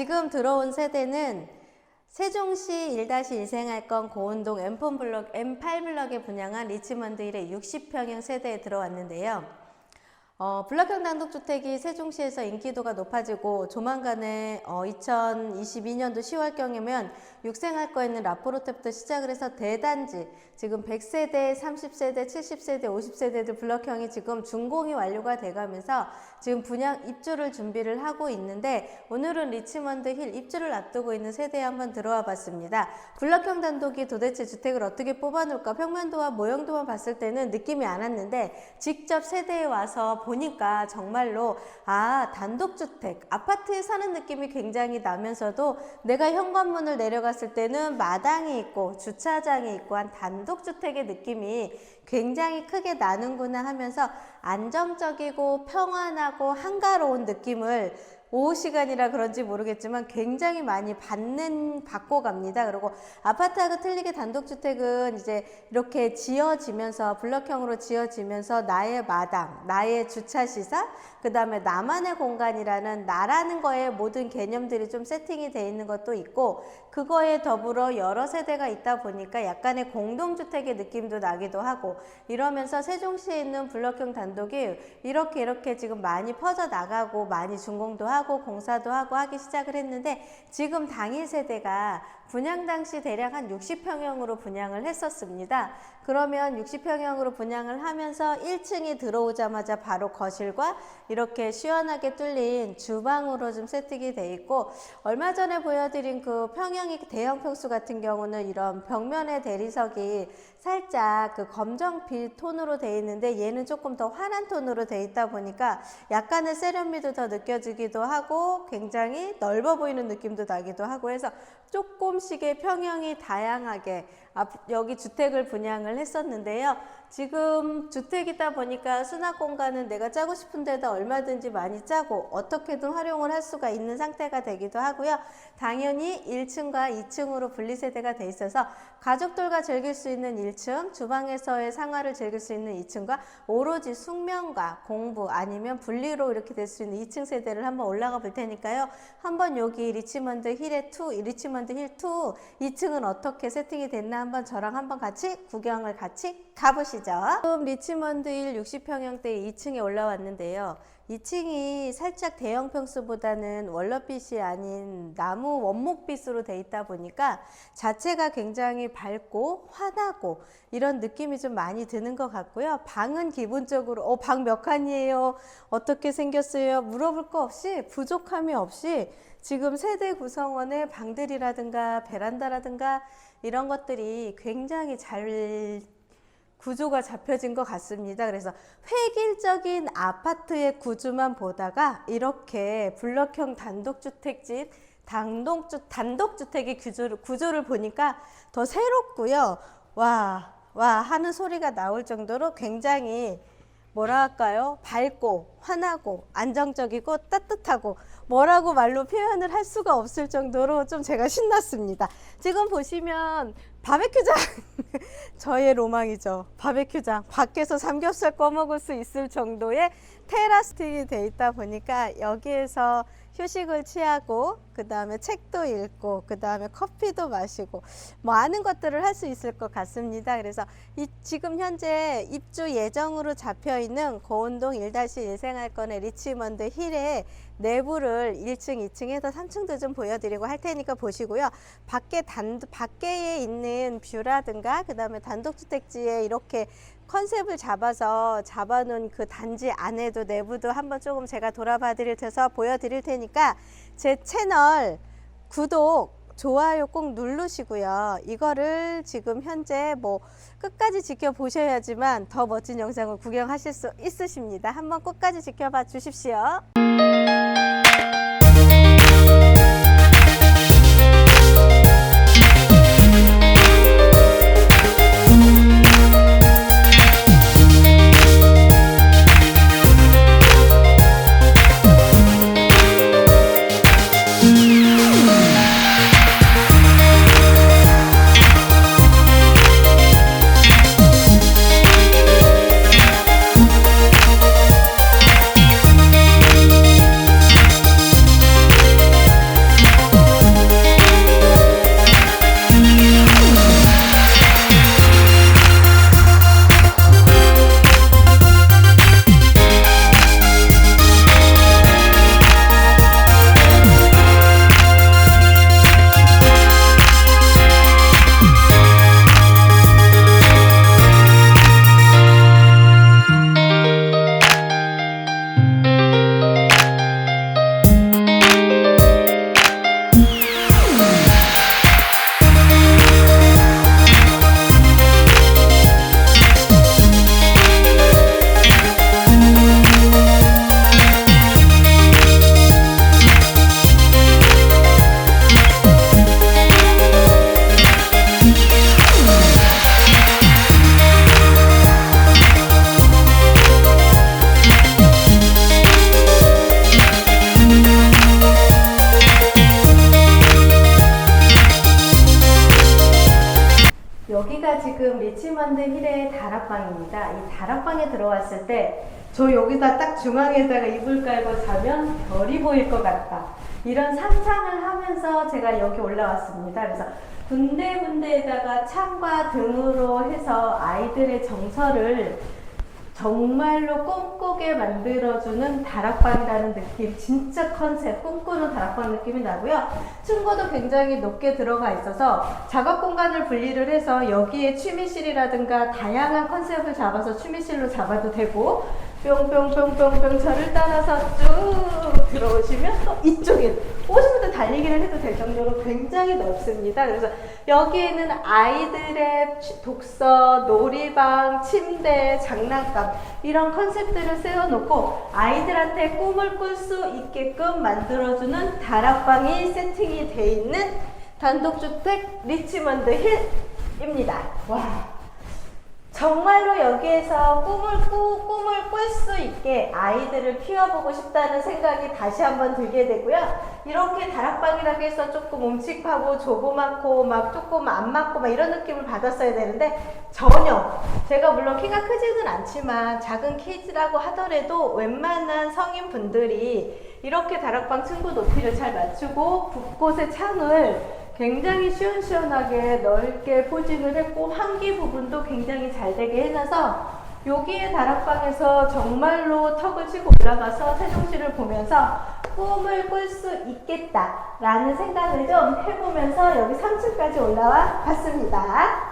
지금 들어온 세대는 세종시 1-1 생활권 고운동 M8 블럭, M8 블럭에 분양한 리치먼드 1의 60평형 세대에 들어왔는데요. 어, 블럭형 단독주택이 세종시에서 인기도가 높아지고 조만간에 어, 2022년도 10월경이면 육생할 거 있는 라포르테부터 시작을 해서 대단지 지금 100세대, 30세대, 70세대, 50세대들 블럭형이 지금 준공이 완료가 돼가면서 지금 분양 입주를 준비를 하고 있는데 오늘은 리치먼드 힐 입주를 앞두고 있는 세대에 한번 들어와 봤습니다. 블럭형 단독이 도대체 주택을 어떻게 뽑아놓을까 평면도와 모형도만 봤을 때는 느낌이 안 왔는데 직접 세대에 와서 보니까 정말로 아 단독주택 아파트에 사는 느낌이 굉장히 나면서도 내가 현관문을 내려갔을 때는 마당이 있고 주차장이 있고 한 단독주택의 느낌이 굉장히 크게 나는구나 하면서 안정적이고 평안하고 한가로운 느낌을 오후 시간이라 그런지 모르겠지만 굉장히 많이 받는 받고 갑니다. 그리고 아파트하고 틀리게 단독주택은 이제 이렇게 지어지면서 블럭형으로 지어지면서 나의 마당, 나의 주차 시설, 그 다음에 나만의 공간이라는 나라는 거에 모든 개념들이 좀 세팅이 돼 있는 것도 있고 그거에 더불어 여러 세대가 있다 보니까 약간의 공동주택의 느낌도 나기도 하고 이러면서 세종시에 있는 블럭형 단독이 이렇게 이렇게 지금 많이 퍼져 나가고 많이 준공도 하고 공사도 하고 하기 시작을 했는데 지금 당일 세대가 분양 당시 대략 한 60평형으로 분양을 했었습니다. 그러면 60평형으로 분양을 하면서 1층이 들어오자마자 바로 거실과 이렇게 시원하게 뚫린 주방으로 좀 세팅이 돼 있고 얼마 전에 보여드린 그 평형이 대형 평수 같은 경우는 이런 벽면의 대리석이 살짝 그 검정빛 톤으로 돼 있는데 얘는 조금 더 환한 톤으로 돼 있다 보니까 약간의 세련미도 더 느껴지기도 하고 굉장히 넓어 보이는 느낌도 나기도 하고 해서 조금 씩의 평형이 다양하게 여기 주택을 분양을 했었는데요. 지금 주택이다 보니까 수납 공간은 내가 짜고 싶은 데다 얼마든지 많이 짜고 어떻게든 활용을 할 수가 있는 상태가 되기도 하고요. 당연히 1층과 2층으로 분리세대가 돼 있어서 가족들과 즐길 수 있는 1층, 주방에서의 생활을 즐길 수 있는 2층과 오로지 숙면과 공부 아니면 분리로 이렇게 될 수 있는 2층 세대를 한번 올라가 볼 테니까요. 한번 여기 리치먼드 힐의 2, 리치먼드 힐 2, 2층은 어떻게 세팅이 됐나 한번 저랑 한번 같이 구경을 같이 가보시죠. 지금 리치먼드 1 60평형대 2층에 올라왔는데요. 2층이 살짝 대형 평수보다는 월넛빛이 아닌 나무 원목빛으로 돼 있다 보니까 자체가 굉장히 밝고 환하고 이런 느낌이 좀 많이 드는 것 같고요. 방은 기본적으로 어, 방 몇 칸이에요? 어떻게 생겼어요? 물어볼 거 없이 부족함이 없이 지금 세대 구성원의 방들이라든가 베란다라든가 이런 것들이 굉장히 잘 구조가 잡혀진 것 같습니다. 그래서 획일적인 아파트의 구조만 보다가 이렇게 블럭형 단독주택집 단독주, 단독주택의 구조를, 구조를 보니까 더 새롭고요. 와, 와 하는 소리가 나올 정도로 굉장히 뭐라 할까요? 밝고 환하고 안정적이고 따뜻하고 뭐라고 말로 표현을 할 수가 없을 정도로 좀 제가 신났습니다. 지금 보시면 바베큐장 저의 로망이죠. 바베큐장 밖에서 삼겹살 꺼먹을 수 있을 정도의 테라스틱이 돼 있다 보니까 여기에서 휴식을 취하고 그 다음에 책도 읽고 그 다음에 커피도 마시고 뭐 아는 것들을 할 수 있을 것 같습니다. 그래서 이 지금 현재 입주 예정으로 잡혀 있는 고운동 1-1 생활권의 리치먼드 힐의 내부를 1층, 2층에서 3층도 좀 보여드리고 할 테니까 보시고요. 밖에 단 밖에 있는 뷰라든가 그 다음에 단독주택지에 이렇게 컨셉을 잡아서 잡아놓은 그 단지 안에도 내부도 한번 조금 제가 돌아봐 드릴 테서 보여드릴 테니까 제 채널 구독 좋아요 꼭 누르시고요. 이거를 지금 현재 뭐 끝까지 지켜보셔야지만 더 멋진 영상을 구경하실 수 있으십니다. 한번 끝까지 지켜봐 주십시오. 지금 리치먼드 힐의 다락방입니다. 이 다락방에 들어왔을 때 저 여기다 딱 중앙에다가 이불 깔고 자면 별이 보일 것 같다. 이런 상상을 하면서 제가 여기 올라왔습니다. 그래서 군데군데에다가 창과 등으로 해서 아이들의 정서를 정말로 꿈꾸게 만들어주는 다락방이라는 느낌, 진짜 컨셉, 꿈꾸는 다락방 느낌이 나고요. 층고도 굉장히 높게 들어가 있어서 작업 공간을 분리를 해서 여기에 취미실이라든가 다양한 컨셉을 잡아서 취미실로 잡아도 되고, 뿅뿅뿅뿅뿅 저를 따라서 쭉 들어오시면 또 이쪽에 분들 달리기를 해도 될 정도로 굉장히 넓습니다. 그래서 여기에는 아이들의 취- 독서, 놀이방, 침대, 장난감 이런 컨셉들을 세워놓고 아이들한테 꿈을 꿀 수 있게끔 만들어주는 다락방이 세팅이 돼 있는 단독주택 리치먼드 힐입니다. 와. 정말로 여기에서 꿈을 꾸, 꿈을 꿀 수 있게 아이들을 키워보고 싶다는 생각이 다시 한번 들게 되고요. 이렇게 다락방이라고 해서 조금 움직하고 조그맣고 막 조금 안 맞고 막 이런 느낌을 받았어야 되는데 전혀 제가 물론 키가 크지는 않지만 작은 키즈라고 하더라도 웬만한 성인분들이 이렇게 다락방 층고 높이를 잘 맞추고 곳곳에 창을 굉장히 시원시원하게 넓게 포징을 했고 환기 부분도 굉장히 잘 되게 해놔서 여기에 다락방에서 정말로 턱을 치고 올라가서 세종시를 보면서 꿈을 꿀 수 있겠다라는 생각을 좀 해보면서 여기 3층까지 올라와 봤습니다.